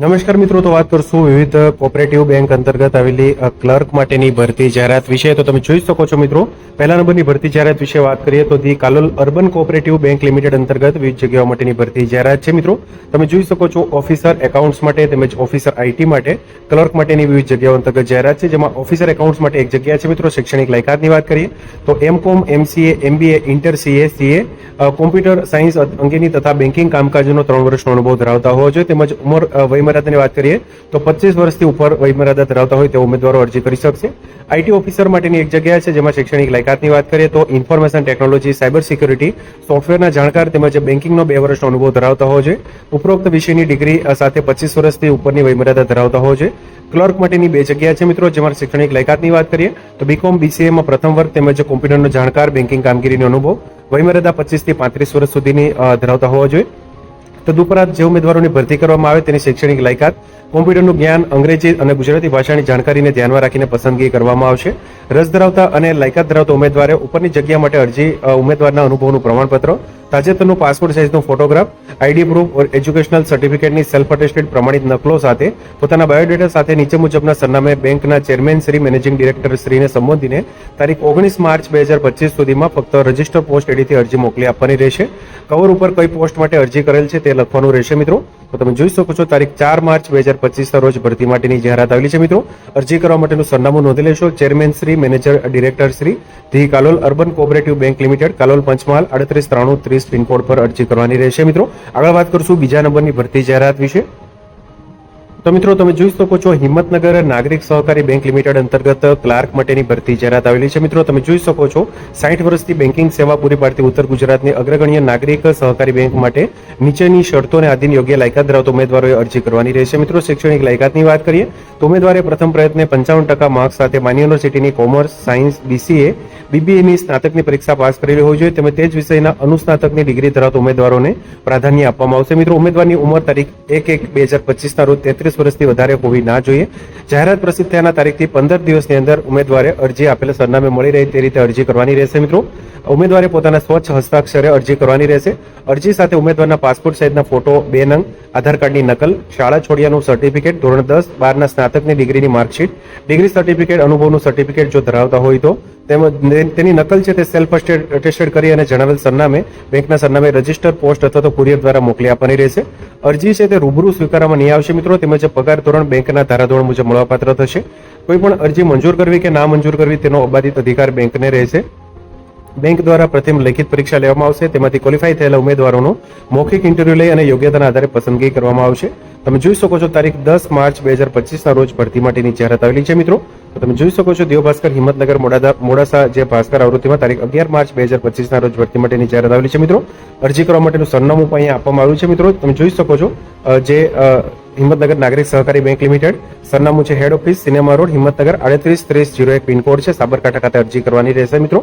નમસ્કાર મિત્રો તો વાત કરશું વિવિધ કોઓપરેટિવ બેંક અંતર્ગત આવેલી ક્લર્ક માટેની ભરતી જાહેરાત વિશે. તો તમે જોઈ શકો છો મિત્રો પહેલા નંબરની ભરતી જાહેરાત વિશે વાત કરીએ તો the Kalol urban cooperative bank limited અંતર્ગત વિવિધ જગ્યાઓ માટેની ભરતી જાહેરાત છે મિત્રો. તમે જોઈ શકો છો ઓફિસર એકાઉન્ટ્સ માટે તેમજ ઓફિસર આઈટી માટે ક્લર્ક માટેની વિવિધ જગ્યાઓ અંતર્ગત જાહેરાત છે જેમાં ઓફિસર એકાઉન્ટ્સ માટે એક જગ્યા છે મિત્રો શૈક્ષણિક લાયકાતની વાત કરીએ તો M com MCA MBA inter CA CA computer science અંગેની તથા બેન્કિંગ કામકાજનો ત્રણ વર્ષનો અનુભવ ધરાવતા હોવો જોઈએ. તેમજ ઉંમર અ, વયમર્યાદાની વાત કરીએ તો પચીસ વર્ષથી ઉપર વયમર્યાદા ધરાવતા હોય તેવા ઉમેદવારો અરજી કરી શકશે. આઈટી ઓફિસર માટેની એક જગ્યા છે જેમાં શૈક્ષણિક લાયકાતની વાત કરીએ તો ઇન્ફોર્મેશન ટેકનોલોજી, સાયબર સિક્યુરિટી, સોફ્ટવેરના જાણકાર તેમજ બેન્કિંગનો બે વર્ષનો અનુભવ ધરાવતા હોવો જોઈએ. ઉપરોક્ત વિષયની ડિગ્રી સાથે પચીસ વર્ષથી ઉપરની વયમર્યાદા ધરાવતા હોવો જોઈએ. ક્લર્ક માટેની બે જગ્યા છે મિત્રો જેમાં શૈક્ષણિક લાયકાતની વાત કરીએ તો બીકોમ, બીસીએમાં પ્રથમ વર્ગ તેમજ કોમ્પ્યુટરનો જાણકાર, બેન્કિંગ કામગીરીનો અનુભવ. વયમર્યાદા પચીસથી પાંત્રીસ વર્ષ સુધીની ધરાવતા હોવા જોઈએ. તદુપરાંત જે ઉમેદવારોની ભરતી કરવામાં આવે તેની શૈક્ષણિક લાયકાત, કોમ્પ્યુટરનું જ્ઞાન, અંગ્રેજી અને ગુજરાતી ભાષાની જાણકારીને ધ્યાનમાં રાખીને પસંદગી કરવામાં આવશે. રસ ધરાવતા અને લાયકાત ધરાવતા ઉમેદવારે ઉપરની જગ્યા માટે અરજી ઉમેદવારના અનુભવનું પ્રમાણપત્ર તાજેતરનું passport સાઇઝનો photograph ID proof or educational સર્ટિફિકેટની self attested પ્રમાણિત નકલો સાથે પોતાના બાયોડેટા સાથે નીચે મુજબના સરનામે બેંકના ચેરમેન શ્રી મેનેજિંગ ડિરેક્ટર શ્રીને સંબોધીને તારીખ ઓગણીસ માર્ચ બે હજાર પચીસ સુધીમાં ફક્ત રજિસ્ટર પોસ્ટ એડીથી અરજી મોકલી આપવાની રહેશે. કવર ઉપર કઈ પોસ્ટ માટે અરજી કરેલ છે તે લખવાનું રહેશે મિત્રો. તો તમે જોઈ શકો છો તારીખ ચાર માર્ચ બે હજાર પચીસના રોજ ભરતી માટેની જાહેરાત આવેલી છે મિત્રો. અરજી કરવા માટેનું સરનામું નોંધી લેશો. Chairman Shri manager director Shri, the Kalol urban cooperative bank limited Kalol Panchmahal, આડત્રીસ ત્રાણું ત્રીસ પિનકોડ પર અરજી કરવાની રહેશે મિત્રો. આગળ વાત કરશું બીજા નંબરની ભરતી જાહેરાત વિશે. તો મિત્રો, તમે જોઈ શકો છો, હિંમતનગર નાગરિક સહકારી બેંક લિમિટેડ અંતર્ગત ક્લાર્ક માટેની ભરતી જાહેરાત આવેલી છે. મિત્રો, તમે જોઈ શકો છો સાઠ વર્ષથી બેન્કિંગ સેવા પૂરી પાડતી ઉત્તર ગુજરાતની અગ્રગણ્ય નાગરિક સહકારી બેંક માટે નીચેની શરતોને આધીન યોગ્ય લાયકાત ધરાવતા ઉમેદવારોએ અરજી કરવાની રહેશે. મિત્રો, શૈક્ષણિક લાયકાતની વાત કરીએ, તો ઉમેદવારે પ્રથમ પ્રયત્ને પંચાવન ટકા માર્ક્સ સાથે માન્ય યુનિવર્સિટીની કોમર્સ, સાયન્સ, બીસીએ, બીબીએની સ્નાતકની પરીક્ષા પાસ કરેલી હોવી જોઈએ. તેમજ તે જ વિષયના અનુસ્નાતકની ડિગ્રી ધરાવતા ઉમેદવારોને પ્રાધાન્ય આપવામાં આવશે. મિત્રો, ઉમેદવારની ઉંમર તારીખ એક એક બે હજાર પચીસના રોજ તેત્રીસ વર્ષથી વધારે હોવી ના જોઈએ. જાહેરાત પ્રસિદ્ધ થયાના તારીખથી પંદર દિવસની અંદર ઉમેદવારે અરજી આપેલા સરનામે મળી રહે તે રીતે અરજી કરવાની રહેશે મિત્રો. ઉમેદવારે પોતાના સ્વચ્છ હસ્તાક્ષરે અરજી કરવાની રહેશે. અરજી સાથે ઉમેદવારના પાસપોર્ટ સાઇઝના ફોટો, બે નંગ, આધાર કાર્ડની નકલ, શાળા છોડ્યાનું સર્ટિફિકેટ, ધોરણ દસ, બારના સ્નાતકની ડિગ્રીની માર્કશીટ, ડિગ્રી સર્ટિફિકેટ, અનુભવનું સર્ટિફિકેટ જો ધરાવતા હોય તો. તેમજ તેની નકલ છે તે સેલ્ફ અટેસ્ટેડ કરી અને જણાવેલ સરનામે, બેંકના સરનામે રજિસ્ટર, પોસ્ટ અથવા તો કુરિયર દ્વારા મોકલી આપવાની રહેશે. અરજી છે તે રૂબરૂ સ્વીકારવામાં નહીં આવશે મિત્રો. તેમજ પગાર ધોરણ બેંકના ધારાધોરણ મુજબ મળવાપાત્ર થશે. કોઈ પણ અરજી મંજૂર કરવી કે ના મંજૂર કરવી તેનો અબાધિત અધિકાર બેંકને રહેશે. બેંક દ્વારા પ્રથમ લેખિત પરીક્ષા લેવામાં આવશે. તેમાંથી ક્વોલિફાય થયેલા ઉમેદવારોનો મૌખિક ઇન્ટરવ્યુ લઈ અને યોગ્યતાના આધારે પસંદગી કરવામાં આવશે. તમે જોઈ શકો છો તારીખ દસ માર્ચ બે હજાર પચીસના રોજ ભરતી માટેની જાહેરાત આવેલી છે મિત્રો. તો તમે જોઈ શકો છો દેવ ભાસ્કર હિંમતનગર મોડાસા જે ભાસ્કર આવૃત્તિમાં તારીખ અગિયાર માર્ચ બે હજાર પચીસના રોજ ભરતી માટેની જાહેરાત આવેલી છે મિત્રો. અરજી કરવા માટેનું સરનામું પણ અહીંયા આપવામાં આવ્યું છે મિત્રો. તમે જોઈ શકો છો જે હિંમતનગર નાગરિક સહકારી બેંક લિમિટેડ સરનામું છે head office, cinema road, Himmatnagar આડત્રીસ ત્રીસ જીરો એક પિનકોડ છે. સાબરકાંઠા ખાતે અરજી કરવાની રહેશે મિત્રો.